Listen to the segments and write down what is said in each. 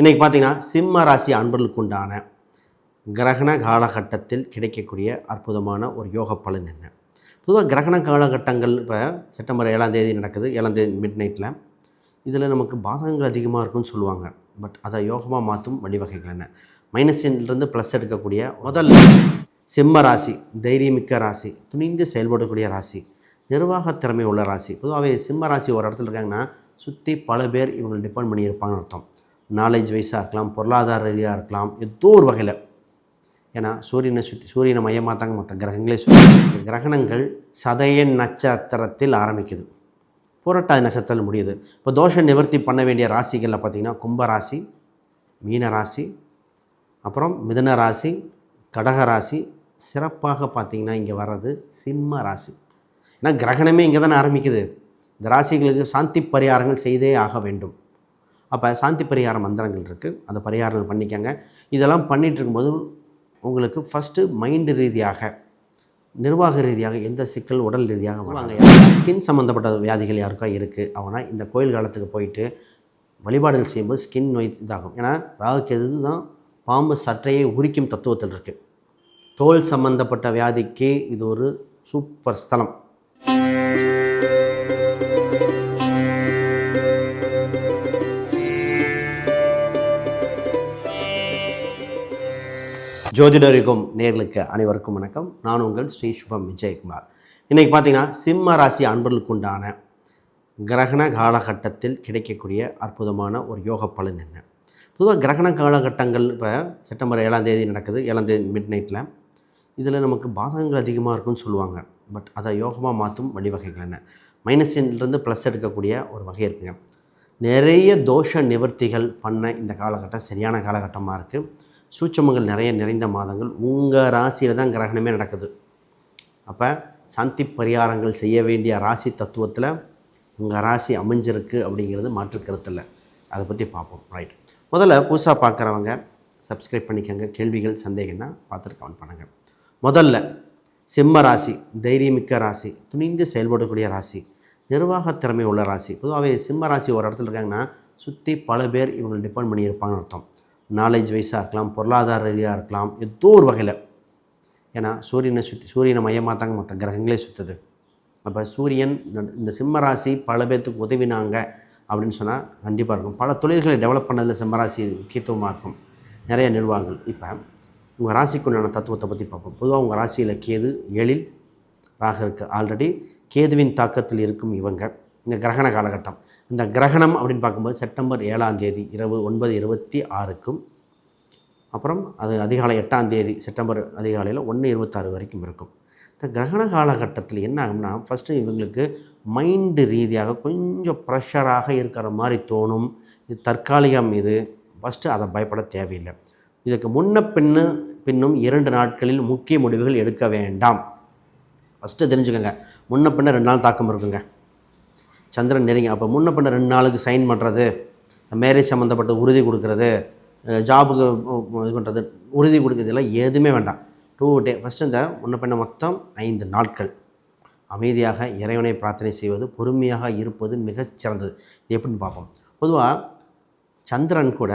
இன்றைக்கி பார்த்தீங்கன்னா சிம்ம ராசி அன்பர்களுக்கு உண்டான கிரகண காலகட்டத்தில் கிடைக்கக்கூடிய அற்புதமான ஒரு யோக பலன் என்ன? பொதுவாக கிரகண காலகட்டங்கள் இப்போ செப்டம்பர் ஏழாம் தேதி நடக்குது. ஏழாம் தேதி மிட் நைட்டில் இதில் நமக்கு பாதகங்கள் அதிகமாக இருக்கும்னு சொல்லுவாங்க. பட் அதை யோகமாக மாற்றும் வழிவகைகள் என்ன? மைனஸ்லேருந்து ப்ளஸ் எடுக்கக்கூடிய முதல்ல சிம்ம ராசி தைரியமிக்க ராசி துணிந்து செயல்படக்கூடிய ராசி நிர்வாக திறமை உள்ள ராசி. பொதுவாகவே சிம்ம ராசி ஒரு இடத்துல இருக்காங்கன்னா சுற்றி பல பேர் இவங்களை டிபெண்ட் பண்ணியிருப்பாங்கன்னு அர்த்தம். நாலேஜ் வைஸாக இருக்கலாம் பொருளாதார ரீதியாக இருக்கலாம் ஏதோ ஒரு வகையில். ஏன்னா சூரியனை சுற்றி சூரியனை மையமாக தாங்க மற்ற கிரகங்களே சுற்றி கிரகணங்கள் சதய நட்சத்திரத்தில் ஆரம்பிக்குது. புரட்டாதி நட்சத்திரம் முடியுது. இப்போ தோஷ நிவர்த்தி பண்ண வேண்டிய ராசிகளில் பார்த்திங்கன்னா கும்பராசி மீன ராசி அப்புறம் மிதுன ராசி கடக ராசி சிறப்பாக பார்த்திங்கன்னா இங்கே வர்றது சிம்ம ராசி. ஏன்னா கிரகணமே இங்கே தானே ஆரம்பிக்குது. இந்த ராசிகளுக்கு சாந்தி பரிகாரங்கள் செய்தே ஆக வேண்டும். அப்போ சாந்தி பரிகார மந்திரங்கள் இருக்குது அந்த பரிகாரங்கள் பண்ணிக்கங்க. இதெல்லாம் பண்ணிகிட்டு இருக்கும்போது உங்களுக்கு ஃபஸ்ட்டு மைண்டு ரீதியாக நிர்வாக ரீதியாக எந்த சிக்கல் உடல் ரீதியாக வாங்க. ஸ்கின் சம்மந்தப்பட்ட வியாதிகள் யாருக்கா இருக்குது அவனா இந்த கோயில் காலத்துக்கு போயிட்டு வழிபாடுகள் செய்யும்போது ஸ்கின் நோய் இதாகும். ஏன்னா ராகுக்கு எது தான் பாம்பு சற்றையை உரிக்கும் தத்துவத்தில் இருக்குது தோல் சம்பந்தப்பட்ட வியாதிக்கு இது ஒரு சூப்பர் ஸ்தலம். ஜோதிடரிக்கும் நேர்களுக்கு அனைவருக்கும் வணக்கம். நான் உங்கள் ஸ்ரீ சுபம் விஜயகுமார். இன்றைக்கி பார்த்தீங்கன்னா சிம்ம ராசி அன்பர்களுக்கு உண்டான கிரகண காலகட்டத்தில் கிடைக்கக்கூடிய அற்புதமான ஒரு யோக பலன் என்ன? பொதுவாக கிரகண காலகட்டங்கள் இப்போ செப்டம்பர் ஏழாம் தேதி நடக்குது. ஏழாம் தேதி மிட் நைட்டில் இதில் நமக்கு பாதகங்கள் அதிகமாக இருக்கும்னு சொல்லுவாங்க. பட் அதை யோகமாக மாற்றும் வழிவகைகள் என்ன? மைனஸிலிருந்து ப்ளஸ் எடுக்கக்கூடிய ஒரு வகை இருக்குங்க. நிறைய தோஷ நிவர்த்திகள் பண்ண இந்த காலகட்டம் சரியான காலகட்டமாக இருக்குது சூட்சமங்கள் நிறைய நிறைந்த மாதங்கள். உங்கள் ராசியில் தான் கிரகணமே நடக்குது. அப்போ சாந்தி பரிகாரங்கள் செய்ய வேண்டிய ராசி தத்துவத்தில் உங்கள் ராசி அமைஞ்சிருக்கு அப்படிங்கிறது மாற்று கருத்தில் அதை பற்றி பார்ப்போம். ரைட் முதல்ல புதுசாக பார்க்குறவங்க சப்ஸ்கிரைப் பண்ணிக்கோங்க. கேள்விகள் சந்தேகம்னா பார்த்துட்டு கமெண்ட் பண்ணுங்கள் முதல்ல சிம்ம ராசி தைரியமிக்க ராசி துணிந்து செயல்படக்கூடிய ராசி நிர்வாக திறமை உள்ள ராசி. பொதுவாகவே சிம்ம ராசி ஒரு இடத்துல இருக்காங்கன்னா சுற்றி பல பேர் இவங்களை டிபெண்ட் பண்ணியிருப்பாங்கன்னு அர்த்தம். நாலேஜ் வைஸாக இருக்கலாம் பொருளாதார ரீதியாக இருக்கலாம் ஏதோ ஒரு வகையில். ஏன்னா சூரியனை சுற்றி சூரியனை மையமாக தாங்க மற்ற கிரகங்களே சுற்றுது அப்போ சூரியன் இந்த சிம்மராசி பல பேர்த்துக்கு உதவினாங்க அப்படின்னு சொன்னால் கண்டிப்பாக இருக்கும். பல தொழில்களை டெவலப் பண்ணதில் சிம்மராசி முக்கியத்துவமாக இருக்கும். நிறைய நிர்வாகங்கள் இப்போ உங்கள் ராசிக்குண்டான தத்துவத்தை பற்றி பார்ப்போம். பொதுவாக உங்கள் ராசியில் கேது எழில் ராக இருக்குது ஆல்ரெடி கேதுவின் தாக்கத்தில் இருக்கும் இவங்க. இந்த கிரகண காலகட்டம். இந்த கிரகணம் அப்படின்னு பார்க்கும்போது செப்டம்பர் ஏழாம் தேதி இரவு ஒன்பது இருபத்தி ஆறுக்கும் அப்புறம் அது அதிகாலை எட்டாம் தேதி செப்டம்பர் அதிகாலையில் ஒன்று இருபத்தாறு வரைக்கும் இருக்கும். இந்த கிரகண காலகட்டத்தில் என்ன ஆகும்னா ஃபஸ்ட்டு இவங்களுக்கு மைண்டு ரீதியாக கொஞ்சம் ப்ரெஷராக இருக்கிற மாதிரி தோணும். இது தற்காலிகம் இது. ஃபஸ்ட்டு அதை பயப்பட தேவையில்லை. இதுக்கு முன்ன பின்னு பின்னும் இரண்டு நாட்களில் முக்கிய முடிவுகள் எடுக்க வேண்டாம். ஃபஸ்ட்டு தெரிஞ்சுக்கோங்க. முன்ன பின்ன ரெண்டு நாள் தாக்கம் இருக்குங்க. சந்திரன் நெருங்கி அப்போ முன்ன பின்ன ரெண்டு நாளுக்கு சைன் பண்ணுறது மேரேஜ் சம்மந்தப்பட்ட உறுதி கொடுக்கறது ஜாபுக்கு இது பண்ணுறது உறுதி கொடுக்குறது எல்லாம் எதுவுமே வேண்டாம். டூ டே ஃபஸ்ட்டு இந்த முன்ன பின்ன மொத்தம் ஐந்து நாட்கள். அமைதியாக இறைவனை பிரார்த்தனை செய்வது பொறுமையாக இருப்பது மிகச்சிறந்தது இது எப்படின்னு பார்ப்போம். பொதுவாக சந்திரன் கூட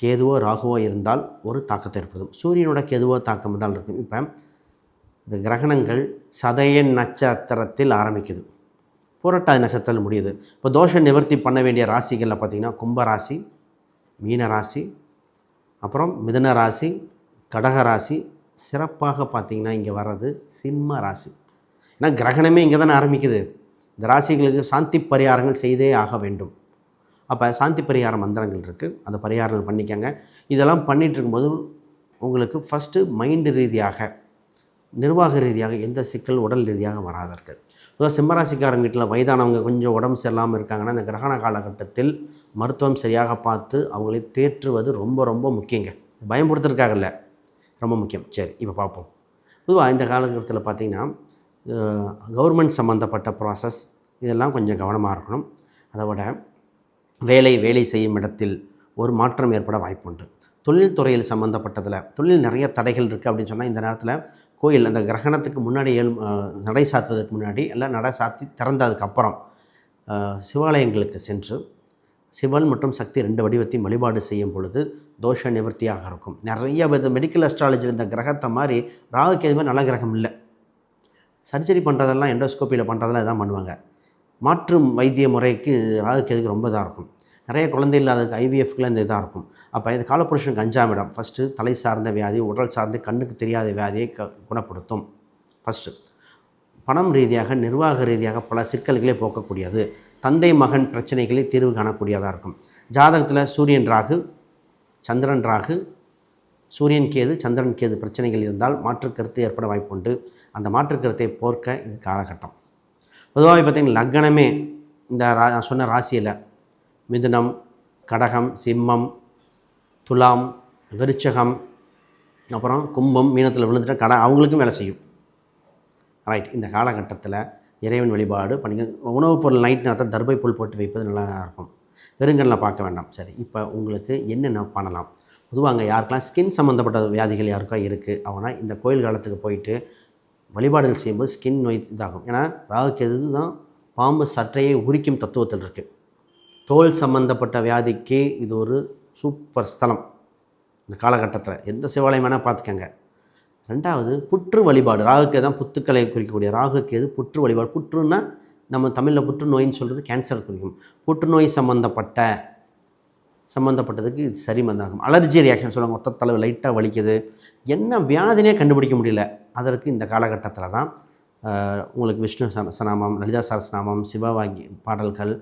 கேதுவோ ராகுவோ இருந்தால் ஒரு தாக்கத்தை ஏற்படுத்தும். சூரியனோட கேதுவோ தாக்கம் தான் இருக்கும். இப்போ இந்த கிரகணங்கள் சதய நட்சத்திரத்தில் ஆரம்பிக்குது. புரட்டாதி நட்சத்திரத்தில் முடியுது. இப்போ தோஷ நிவர்த்தி பண்ண வேண்டிய ராசிகளில் பார்த்திங்கன்னா கும்ப ராசி மீன ராசி அப்புறம் மிதுன ராசி கடக ராசி சிறப்பாக பார்த்திங்கன்னா இங்கே வர்றது சிம்ம ராசி. ஏன்னா கிரகணமே இங்கே தானே ஆரம்பிக்குது. இந்த ராசிகளுக்கு சாந்தி பரிகாரங்கள் செய்தே ஆக வேண்டும். அப்போ சாந்தி பரிகார மந்திரங்கள் இருக்குது அந்த பரிகாரங்கள் பண்ணிக்கோங்க. இதெல்லாம் பண்ணிகிட்டு இருக்கும்போது உங்களுக்கு ஃபஸ்ட்டு மைண்டு ரீதியாக நிர்வாக ரீதியாக எந்த சிக்கல் உடல் ரீதியாக வராத. இருக்குது பொதுவாக சிம்மராசிக்காரங்க வீட்டில் வயதானவங்க கொஞ்சம் உடம்பு சரியில்லாமல் இருக்காங்கன்னா இந்த கிரகண காலகட்டத்தில் மருத்துவம் சரியாக பார்த்து அவங்களை தேற்றுவது ரொம்ப ரொம்ப முக்கியங்க. பயன்படுத்துறதுக்காக ரொம்ப முக்கியம். சரி இப்போ பார்ப்போம். பொதுவாக இந்த காலகட்டத்தில் பார்த்திங்கன்னா கவர்மெண்ட் சம்மந்தப்பட்ட ப்ராசஸ் இதெல்லாம் கொஞ்சம் கவனமாக இருக்கணும். அதை விட வேலை வேலை செய்யும் இடத்தில் ஒரு மாற்றம் ஏற்பட வாய்ப்புண்டு. தொழில் துறையில் சம்மந்தப்பட்டதில் தொழில் நிறைய தடைகள் இருக்குது அப்படின்னு சொன்னால் இந்த நேரத்தில் கோயில் அந்த கிரகணத்துக்கு முன்னாடி ஏழு நடை சாத்துவதற்கு முன்னாடி எல்லாம் நடை சாத்தி திறந்ததுக்கப்புறம் சிவாலயங்களுக்கு சென்று சிவன் மற்றும் சக்தி ரெண்டு வடிவத்தையும் வழிபாடு செய்யும் பொழுது தோஷ நிவர்த்தியாக இருக்கும். நிறைய வித மெடிக்கல் அஸ்ட்ராலஜி இந்த கிரகத்தை மாதிரி ராகுக்கு எதுவுமே நல்ல கிரகம் இல்லை. சர்ஜரி பண்ணுறதெல்லாம் எண்டோஸ்கோப்பியில் பண்ணுறதெல்லாம் இதான் பண்ணுவாங்க. மாற்று வைத்திய முறைக்கு ராகுக்கு எதுக்கு ரொம்ப இதாக இருக்கும். நிறைய குழந்தை இல்லாததுக்கு ஐவிஎஃப்க்குலாம் இந்த இதாக இருக்கும். அப்போ இது காலப்புருஷனுக்கு அஞ்சாம் இடம் ஃபஸ்ட்டு தலை சார்ந்த வியாதி உடல் சார்ந்து கண்ணுக்கு தெரியாத வியாதியை க குணப்படுத்தும். ஃபஸ்ட்டு பணம் ரீதியாக நிர்வாக ரீதியாக பல சிக்கல்களை போக்கக்கூடியது. தந்தை மகன் பிரச்சனைகளை தீர்வு காணக்கூடியதாக இருக்கும். ஜாதகத்தில் சூரியன் ராகு சந்திரன் ராகு சூரியன் கேது சந்திரன் கேது பிரச்சனைகள் இருந்தால் மாற்று கருத்து ஏற்பட வாய்ப்புண்டு. அந்த மாற்று கருத்தை போர்க்க இது காலகட்டம். பொதுவாக பார்த்திங்கன்னா லக்னமே இந்த ரா நான் சொன்ன ராசியில் மிதுனம் கடகம் சிம்மம் துலாம் விருச்சகம் அப்புறம் கும்பம் மீனத்தில் விழுந்துட்டு கடை அவங்களுக்கும் வேலை செய்யும். ரைட் இந்த காலகட்டத்தில் இறைவன் வழிபாடு பண்ணிக்க உணவுப் பொருள் நைட் நேரத்தில் தர்பை புல் போட்டு வைப்பது நல்லா இருக்கும். வெறுங்கல்ல பார்க்க வேண்டாம். சரி இப்போ உங்களுக்கு என்னென்ன பண்ணலாம்? பொதுவாக அங்கே யாருக்கெல்லாம் ஸ்கின் சம்மந்தப்பட்ட வியாதிகள் யாருக்கா இருக்குது அவனா இந்த கோயில் காலத்துக்கு போயிட்டு வழிபாடுகள் செய்யும்போது ஸ்கின் நோய் இதாகும். ஏன்னா ராகுக்கு எது தான் பாம்பு சற்றையை உரிக்கும் தத்துவத்தில் இருக்குது தோல் சம்பந்தப்பட்ட வியாதிக்கு இது ஒரு சூப்பர் ஸ்தலம் இந்த காலகட்டத்தில் எந்த சிவாலயம் வேணால் பார்த்துக்கங்க ரெண்டாவது புற்று வழிபாடு ராகுக்கு தான் புத்துக்களை குறிக்கக்கூடிய ராகுக்கு எது புற்று வழிபாடு புற்றுன்னா நம்ம தமிழில் புற்றுநோயின்னு சொல்கிறது கேன்சர் குறிக்கும் புற்றுநோய் சம்மந்தப்பட்ட சம்மந்தப்பட்டதுக்கு இது சரி மந்தாகும் அலர்ஜி ரியாக்ஷன் சொல்லுவாங்க மொத்த தலைவு லைட்டாக வலிக்குது என்ன வியாதினே கண்டுபிடிக்க முடியல அதற்கு இந்த காலகட்டத்தில் தான் உங்களுக்கு விஷ்ணு சனாமம் லலிதா சரஸ்நாமம் சிவவாகி பாடல்கள்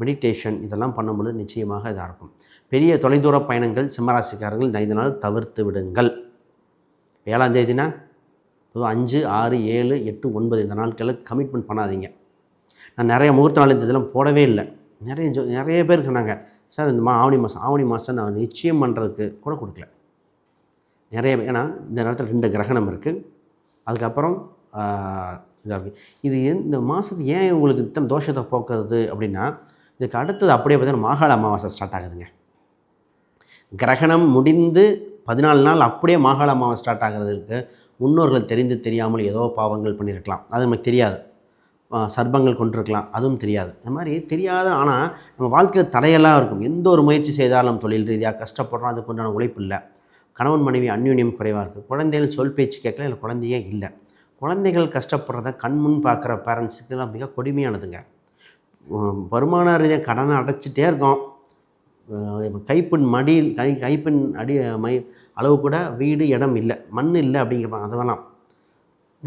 மெடிடேஷன் இதெல்லாம் பண்ணும்பொழுது நிச்சயமாக இதாக இருக்கும். பெரிய தொலைதூர பயணங்கள் சிம்மராசிக்காரர்கள் இந்த ஐந்து நாள் தவிர்த்து விடுங்கள். ஏழாம் தேதினா? பொதுவாக அஞ்சு ஆறு ஏழு எட்டு ஒன்பது இந்த நாட்களில் கமிட்மெண்ட் பண்ணாதீங்க. நான் நிறைய முகூர்த்த நாள் இந்த இதெல்லாம் போடவே இல்லை. நிறைய ஜோ நிறைய பேர் சொன்னாங்க சார் இந்த மா ஆவணி மாதம் ஆவணி மாதம் நான் நிச்சயம் பண்ணுறதுக்கு கூட கொடுக்கல. நிறைய ஏன்னா இந்த நேரத்தில் ரெண்டு கிரகணம் இருக்குது அதுக்கப்புறம் இதாக இது இந்த மாதத்துக்கு ஏன் உங்களுக்கு இத்தனை தோஷத்தை போக்குறது அப்படின்னா இதுக்கு அடுத்தது அப்படியே பார்த்தீங்கன்னா மாகாள அமாவாசை ஸ்டார்ட் ஆகுதுங்க. கிரகணம் முடிந்து பதினாலு நாள் அப்படியே மாகாள அமாவாசை ஸ்டார்ட் ஆகிறதுக்கு முன்னோர்கள் தெரிந்து தெரியாமல் ஏதோ பாவங்கள் பண்ணியிருக்கலாம். அது நமக்கு தெரியாது. சர்பங்கள் கொண்டிருக்கலாம். அதுவும் தெரியாது. இந்த மாதிரி தெரியாத ஆனால் நம்ம வாழ்க்கையில் தடையெல்லாம் இருக்கும். எந்த ஒரு முயற்சி செய்தாலும் தொழில் ரீதியாக கஷ்டப்படுறோம் அதுக்கு உண்டான உழைப்பு இல்லை. கணவன் மனைவி அந்யூன்யம் குறைவாக இருக்குது குழந்தைகள் சொல் பேச்சு கேட்கல இல்லை குழந்தையே இல்லை. குழந்தைகள் கஷ்டப்படுறத கண்முன் பார்க்குற பேரண்ட்ஸுக்கெல்லாம் மிக கொடுமையானதுங்க. வருமான ரீதியாக கடனை அடைச்சிட்டே இருக்கோம். கைப்பின் மடியில் கை கைப்பின் அடி மை அளவு கூட வீடு இடம் இல்லை. மண் இல்லை அப்படிங்கிறப்பாங்க அதெல்லாம்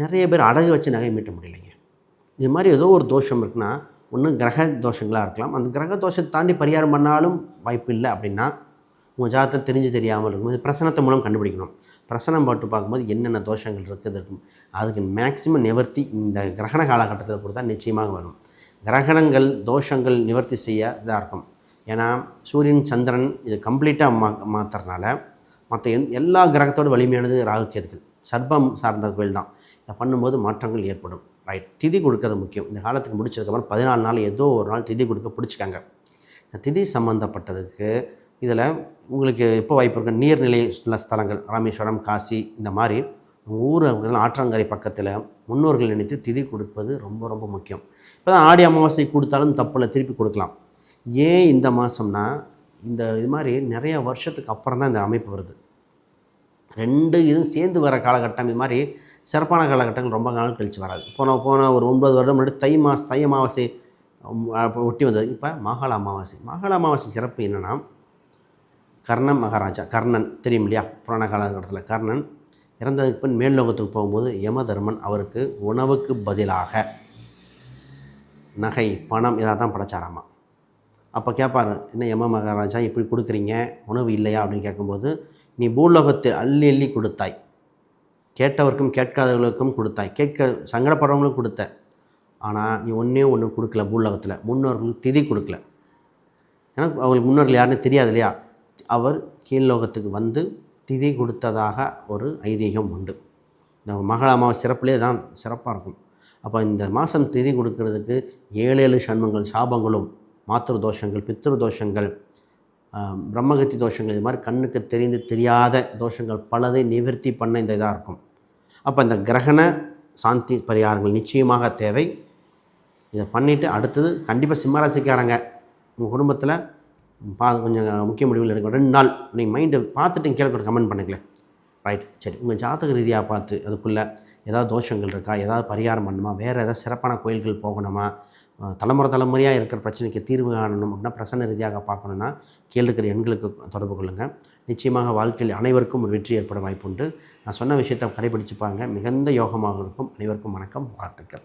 நிறைய பேர் அடகு வச்சு நகை மீட்ட முடியலைங்க. இது மாதிரி ஏதோ ஒரு தோஷம் இருக்குன்னா ஒன்று கிரக தோஷங்களாக இருக்கலாம். அந்த கிரக தோஷத்தை தாண்டி பரிகாரம் பண்ணாலும் வாய்ப்பு இல்லை அப்படின்னா உங்கள் ஜாதகத்தை தெரிஞ்சு தெரியாமல் இருக்கும். இது பிரசனத்தை மூலம் கண்டுபிடிக்கணும். பிரசனம் போட்டு பார்க்கும்போது என்னென்ன தோஷங்கள் இருக்குது இருக்கும் அதுக்கு மேக்சிமம் நிவர்த்தி இந்த கிரகண காலகட்டத்தில் கொடுத்தா நிச்சயமாக வரும். கிரகணங்கள் தோஷங்கள் நிவர்த்தி செய்ய இதாக இருக்கும். ஏன்னா சூரியன் சந்திரன் இது கம்ப்ளீட்டாக மா மாற்றுறதுனால மற்ற எந் எல்லா கிரகத்தோட வலிமையானது ராகு கேதுகள் சர்ப்பம் சார்ந்த கோயில் தான். இதை பண்ணும்போது மாற்றங்கள் ஏற்படும். ரைட் திதி கொடுக்கறது முக்கியம். இந்த காலத்துக்கு முடிச்சதுக்கப்புறம் பதினாலு நாள் ஏதோ ஒரு நாள் திதி கொடுக்க பிடிச்சிக்காங்க. இந்த திதி சம்மந்தப்பட்டதுக்கு இதில் உங்களுக்கு எப்போ வாய்ப்பு இருக்குது நீர்நிலை ஸ்தலங்கள். ராமேஸ்வரம் காசி இந்த மாதிரி ஊர் ஆற்றங்கரை பக்கத்தில் முன்னோர்கள் நினைத்து திதி கொடுப்பது ரொம்ப ரொம்ப முக்கியம். இப்போ தான் ஆடி அமாவாசை கொடுத்தாலும் தப்பில் திருப்பி கொடுக்கலாம். ஏன் இந்த மாதம்னா இந்த இது மாதிரி நிறைய வருஷத்துக்கு அப்புறம் தான் இந்த அமைப்பு வருது. ரெண்டு இதுவும் சேர்ந்து வர காலகட்டம் இது மாதிரி சிறப்பான காலகட்டங்கள் ரொம்ப நாள் கழித்து வராது. போன போன ஒரு ஒன்பது வருடம் முன்னாடி தை மாச தை அமாவாசை ஒட்டி வந்தது. இப்போ மகால அமாவாசை. மகால அமாவாசை சிறப்பு என்னென்னா கர்ணன் மகாராஜா கர்ணன் தெரியும் இல்லையா? புராண காலகட்டத்தில் கர்ணன் இறந்ததுக்கு பின் மேல்லோகத்துக்கு போகும்போது யமதர்மன் அவருக்கு உணவுக்கு பதிலாக நகை பணம் இதாக தான் படைச்சாராமா. அப்போ கேட்பார் என்ன யம மகாராஜா இப்படி கொடுக்குறீங்க? உணவு இல்லையா? அப்படின்னு கேட்கும்போது நீ பூலோகத்தை அள்ளி அள்ளி கொடுத்தாய். கேட்டவர்க்கும் கேட்காதவர்களுக்கும் கொடுத்தாய். கேட்க சங்கடப்படுறவங்களுக்கும் கொடுத்த. ஆனால் நீ ஒன்றே ஒன்று கொடுக்கல பூலோகத்தில். முன்னோர்களுக்கு திதி கொடுக்கல. எனக்கு அவங்களுக்கு முன்னோர்கள் யாருன்னு தெரியாது இல்லையா? அவர் கீழ்லோகத்துக்கு வந்து திதி கொடுத்ததாக ஒரு ஐதீகம் உண்டு. இந்த மகள அமாவாசை சிறப்புலேயே தான் சிறப்பாக இருக்கும். அப்போ இந்த மாதம் திதி கொடுக்கறதுக்கு ஏழு ஏழு சண்மங்கள் சாபங்களும் மாத்திரு தோஷங்கள் பித்திரு தோஷங்கள் பிரம்மகத்தி தோஷங்கள் இது மாதிரி கண்ணுக்கு தெரிந்து தெரியாத தோஷங்கள் பலதை நிவர்த்தி பண்ண இந்த இதாக இருக்கும். அப்போ இந்த கிரகண சாந்தி பரிகாரங்கள் நிச்சயமாக தேவை. இதை பண்ணிவிட்டு அடுத்தது கண்டிப்பாக சிம்மராசிக்காரங்க உங்கள் குடும்பத்தில் பா கொஞ்சம் முக்கிய முடிவுகள் எடுக்கணும் ரெண்டு நாள். நீங்கள் மைண்டை பார்த்துட்டு கீழே ஒரு கமெண்ட் பண்ணுங்களேன். ரைட் சரி. உங்கள் ஜாதக ரீதியாக பார்த்து அதுக்குள்ளே ஏதாவது தோஷங்கள் இருக்கா? ஏதாவது பரிகாரம் பண்ணணுமா? வேறு ஏதாவது சிறப்பான கோயில்கள் போகணுமா? தலைமுறை தலைமுறையாக இருக்கிற பிரச்சனைக்கு தீர்வு காணணும் அப்படின்னா பிரசன்ன ரீதியாக பார்க்கணுன்னா கீழே இருக்கிற எண்களுக்கு தொடர்பு கொள்ளுங்கள் நிச்சயமாக வாழ்க்கையில் அனைவருக்கும் ஒரு வெற்றி ஏற்பட வாய்ப்புண்டு நான் சொன்ன விஷயத்தை கடைபிடிச்சு மிகுந்த யோகமாக இருக்கும். அனைவருக்கும் வணக்கம். வாழ்த்துக்கள்.